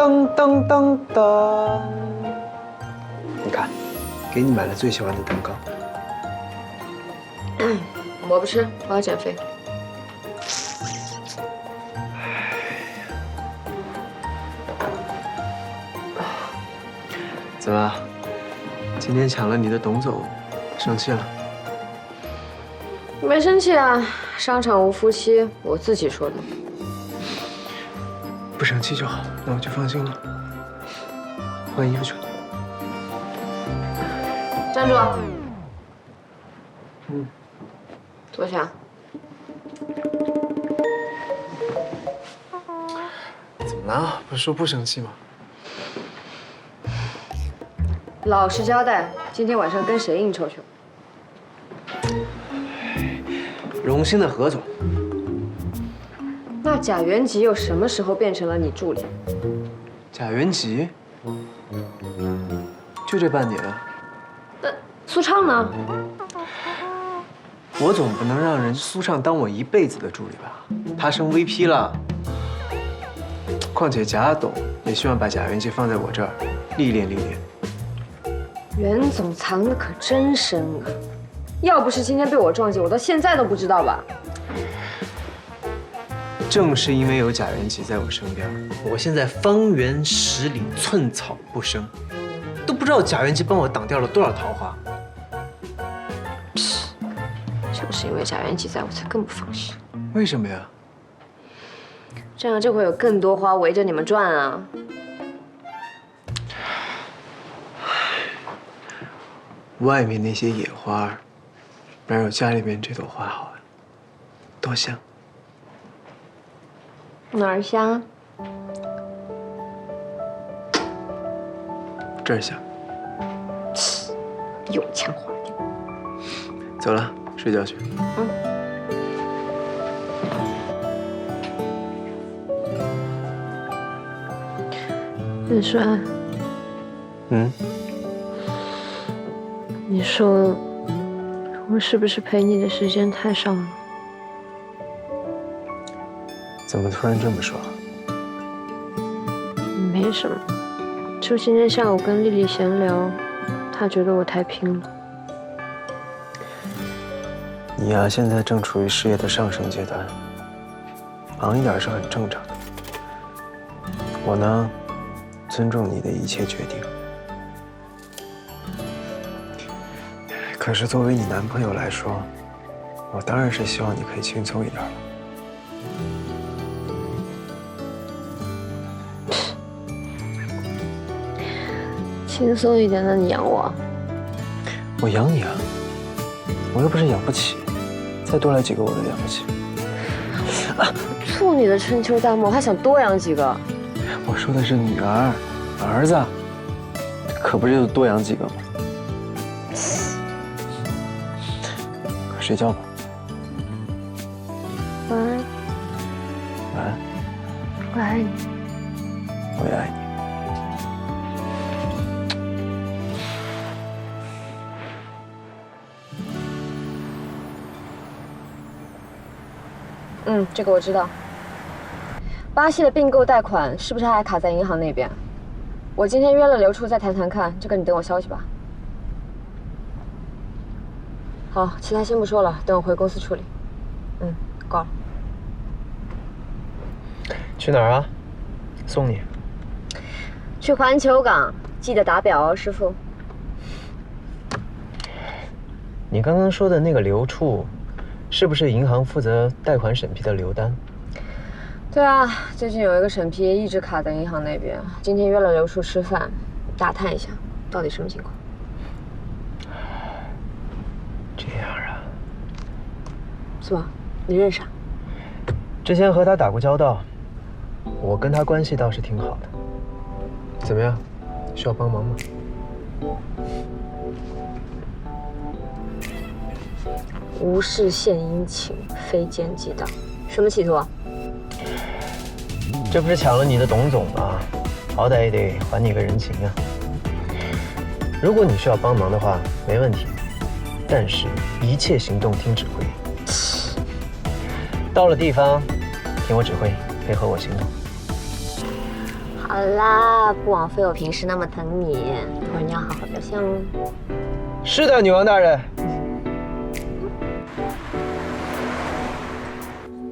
当当当当！你看，给你买了最喜欢的蛋糕。我不吃，我要减肥。怎么，今天抢了你的董总，生气了？没生气啊，商场无夫妻，我自己说的。不生气就好，那我就放心了。换衣服去。站住！嗯，坐下。怎么了？不是说不生气吗？老实交代，今天晚上跟谁应酬去了？荣兴的何总。那贾元吉又什么时候变成了你助理？贾元吉？就这半年。那苏畅呢？我总不能让人苏畅当我一辈子的助理吧？他升 VP 了。况且贾董也希望把贾元吉放在我这儿历练历练。袁总藏的可真深啊！要不是今天被我撞见，我到现在都不知道吧？正是因为有贾元吉在我身边，我现在方圆十里寸草不生，都不知道贾元吉帮我挡掉了多少桃花。正是因为贾元吉在，我才更不放心。为什么呀？这样就会有更多花围着你们转啊！外面那些野花，哪有家里面这朵花好啊？多香！哪儿香？这儿香。油腔滑调。走了，睡觉去。嗯。元帅。嗯。你说，我是不是陪你的时间太少了？怎么突然这么说？没什么，就今天下午跟丽丽闲聊，她觉得我太拼了。你呀，现在正处于事业的上升阶段，忙一点是很正常的。我呢，尊重你的一切决定。可是作为你男朋友来说，我当然是希望你可以轻松一点了。轻松一点，那你养我？我养你啊！我又不是养不起，再多来几个我都养不起。啊！处女的春秋大梦，还想多养几个？我说的是女儿，儿子，可不就多养几个吗？睡觉吧，晚安。晚安。我爱你。我也爱你。嗯，这个我知道。巴西的并购贷款是不是还卡在银行那边？我今天约了刘处再谈谈看，这个你等我消息吧。好，其他先不说了，等我回公司处理。嗯，挂了。去哪儿啊？送你。去环球港，记得打表哦，师傅。你刚刚说的那个刘处，是不是银行负责贷款审批的刘丹？对啊，最近有一个审批一直卡在银行那边，今天约了刘叔吃饭，打探一下到底什么情况。这样啊是吧？你认识啊？之前和他打过交道，我跟他关系倒是挺好的。怎么样？需要帮忙吗？无事献殷勤，非奸即盗，什么企图？这不是抢了你的董总吗？好歹也得还你个人情啊！如果你需要帮忙的话，没问题，但是一切行动听指挥。到了地方，听我指挥，配合我行动。好，啦，不枉费我平时那么疼你，一会儿你要好好表现哦。是的，女王大人。